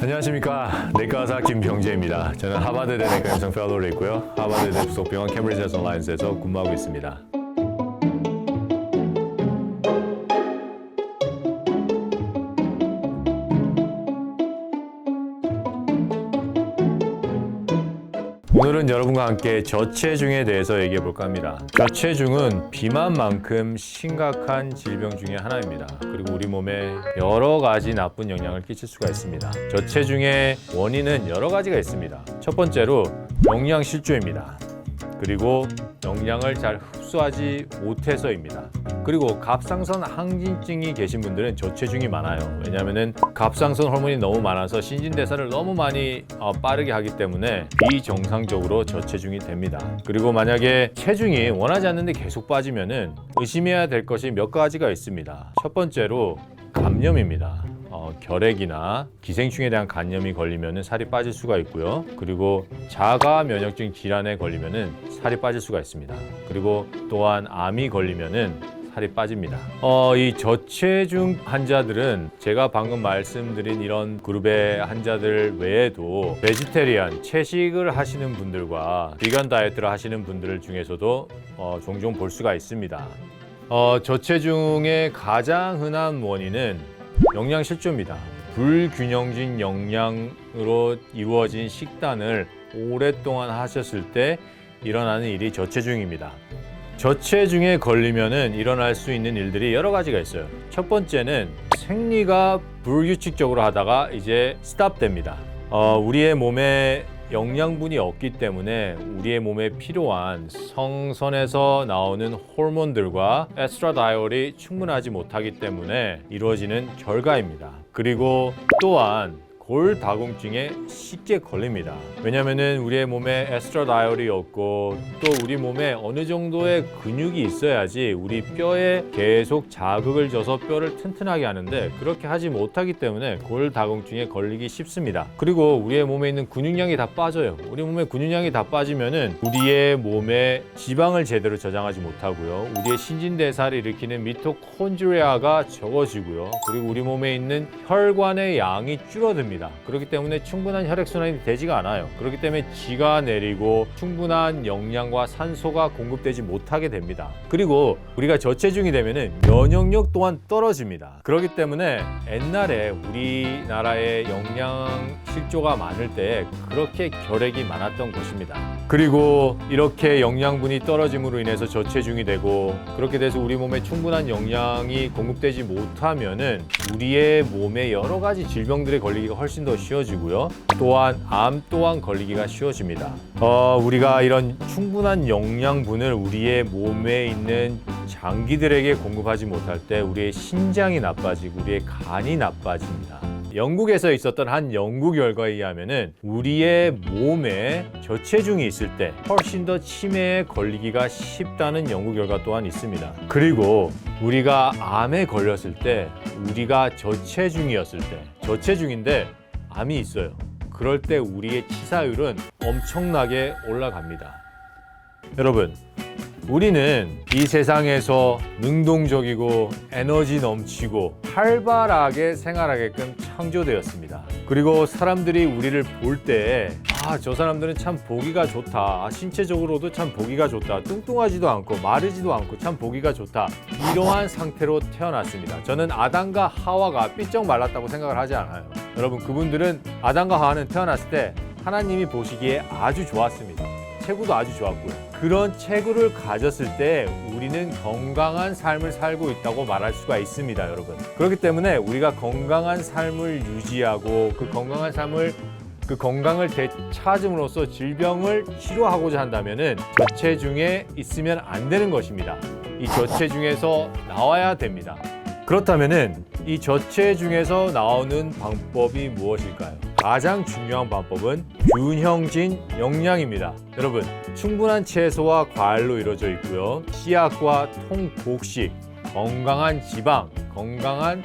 안녕하십니까 내과의사 김병재입니다. 저는 하버드대 내과 영상 펠로우를 있고요. 하버드대 부속 병원 캠브리지 헤스 온라인스에서 근무하고 있습니다. 오늘은 여러분과 함께 저체중에 대해서 얘기해 볼까 합니다. 저체중은 비만만큼 심각한 질병 중에 하나입니다. 그리고 우리 몸에 여러 가지 나쁜 영향을 끼칠 수가 있습니다. 저체중의 원인은 여러 가지가 있습니다. 첫 번째로 영양 실조입니다. 그리고 영양을 잘 흡수하지 못해서입니다. 그리고 갑상선 항진증이 계신 분들은 저체중이 많아요. 왜냐하면 갑상선 호르몬이 너무 많아서 신진대사를 너무 많이 어, 빠르게 하기 때문에 비정상적으로 저체중이 됩니다. 그리고 만약에 체중이 원하지 않는데 계속 빠지면은 의심해야 될 것이 몇 가지가 있습니다. 첫 번째로 감염입니다. 어, 결핵이나 기생충에 대한 간염이 걸리면 살이 빠질 수가 있고요. 그리고 자가 면역증 질환에 걸리면 살이 빠질 수가 있습니다. 그리고 또한 암이 걸리면 살이 빠집니다. 어, 이 저체중 환자들은 제가 방금 말씀드린 이런 그룹의 환자들 외에도 베지테리안 채식을 하시는 분들과 비건 다이어트를 하시는 분들 중에서도 어, 종종 볼 수가 있습니다. 어, 저체중의 가장 흔한 원인은 영양 실조입니다. 불균형진 영양으로 이루어진 식단을 오랫동안 하셨을 때 일어나는 일이 저체중입니다. 저체중에 걸리면은 일어날 수 있는 일들이 여러 가지가 있어요. 첫 번째는 생리가 불규칙적으로 하다가 이제 스탑됩니다. 어, 우리의 몸에 영양분이 없기 때문에 우리의 몸에 필요한 성선에서 나오는 호르몬들과 에스트라다이올이 충분하지 못하기 때문에 이루어지는 결과입니다. 그리고 또한 골다공증에 쉽게 걸립니다. 왜냐면은 우리의 몸에 에스트라다이올이 없고 또 우리 몸에 어느 정도의 근육이 있어야지 우리 뼈에 계속 자극을 줘서 뼈를 튼튼하게 하는데 그렇게 하지 못하기 때문에 골다공증에 걸리기 쉽습니다. 그리고 우리의 몸에 있는 근육량이 다 빠져요. 우리 몸에 근육량이 다 빠지면은 우리의 몸에 지방을 제대로 저장하지 못하고요. 우리의 신진대사를 일으키는 미토콘드리아가 적어지고요. 그리고 우리 몸에 있는 혈관의 양이 줄어듭니다. 그렇기 때문에 충분한 혈액순환이 되지가 않아요. 그렇기 때문에 지가 내리고 충분한 영양과 산소가 공급되지 못하게 됩니다. 그리고 우리가 저체중이 되면은 면역력 또한 떨어집니다. 그렇기 때문에 옛날에 우리나라의 영양 실조가 많을 때 그렇게 결핵이 많았던 것입니다. 그리고 이렇게 영양분이 떨어짐으로 인해서 저체중이 되고 그렇게 돼서 우리 몸에 충분한 영양이 공급되지 못하면은 우리의 몸에 여러 가지 질병들에 걸리기가 훨씬 더 쉬워지고요. 또한 암 또한 걸리기가 쉬워집니다. 어, 우리가 이런 충분한 영양분을 우리의 몸에 있는 장기들에게 공급하지 못할 때 우리의 신장이 나빠지고 우리의 간이 나빠집니다. 영국에서 있었던 한 연구 결과에 의하면은 우리의 몸에 저체중이 있을 때 훨씬 더 치매에 걸리기가 쉽다는 연구 결과 또한 있습니다. 그리고 우리가 암에 걸렸을 때 우리가 저체중이었을 때 저체중인데 암이 있어요. 그럴 때 우리의 치사율은 엄청나게 올라갑니다. 여러분, 우리는 이 세상에서 능동적이고 에너지 넘치고 활발하게 생활하게끔 창조되었습니다. 그리고 사람들이 우리를 볼 때, 아, 저 사람들은 참 보기가 좋다. 아, 신체적으로도 참 보기가 좋다. 뚱뚱하지도 않고 마르지도 않고 참 보기가 좋다. 이러한 상태로 태어났습니다. 저는 아담과 하와가 삐쩍 말랐다고 생각을 하지 않아요. 여러분, 그분들은 아담과 하와는 태어났을 때 하나님이 보시기에 아주 좋았습니다. 체구도 아주 좋았고요. 그런 체구를 가졌을 때 우리는 건강한 삶을 살고 있다고 말할 수가 있습니다, 여러분. 그렇기 때문에 우리가 건강한 삶을 유지하고 그 건강한 삶을 그 건강을 되찾음으로써 질병을 치료하고자 한다면은 저체중에 있으면 안 되는 것입니다. 이 저체중에서 나와야 됩니다. 그렇다면은 이 저체중에서 나오는 방법이 무엇일까요? 가장 중요한 방법은 균형진 영양입니다. 여러분, 충분한 채소와 과일로 이루어져 있고요. 씨앗과 통곡식, 건강한 지방, 건강한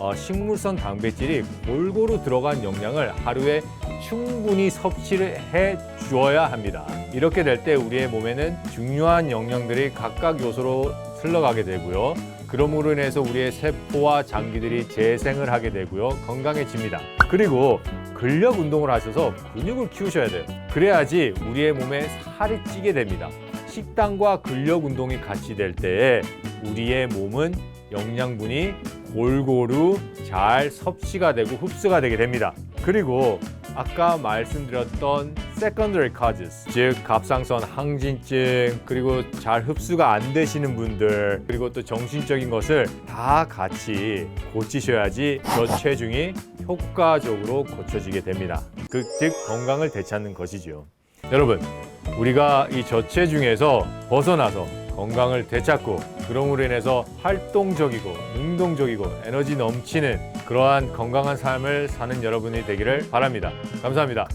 어, 식물성 단백질이 골고루 들어간 영양을 하루에 충분히 섭취를 해 주어야 합니다. 이렇게 될 때 우리의 몸에는 중요한 영양들이 각각 요소로 흘러가게 되고요. 그러므로 인해서 우리의 세포와 장기들이 재생을 하게 되고요. 건강해집니다. 그리고 근력 운동을 하셔서 근육을 키우셔야 돼요. 그래야지 우리의 몸에 살이 찌게 됩니다. 식단과 근력 운동이 같이 될 때에 우리의 몸은 영양분이 골고루 잘 섭취가 되고 흡수가 되게 됩니다. 그리고 아까 말씀드렸던 secondary causes, 즉 갑상선 항진증, 그리고 잘 흡수가 안 되시는 분들, 그리고 또 정신적인 것을 다 같이 고치셔야지 저 체중이 효과적으로 고쳐지게 됩니다. 그, 즉 건강을 되찾는 것이지요. 여러분, 우리가 이 저체 중에서 벗어나서 건강을 되찾고 그럼으로 인해서 활동적이고 능동적이고 에너지 넘치는 그러한 건강한 삶을 사는 여러분이 되기를 바랍니다. 감사합니다.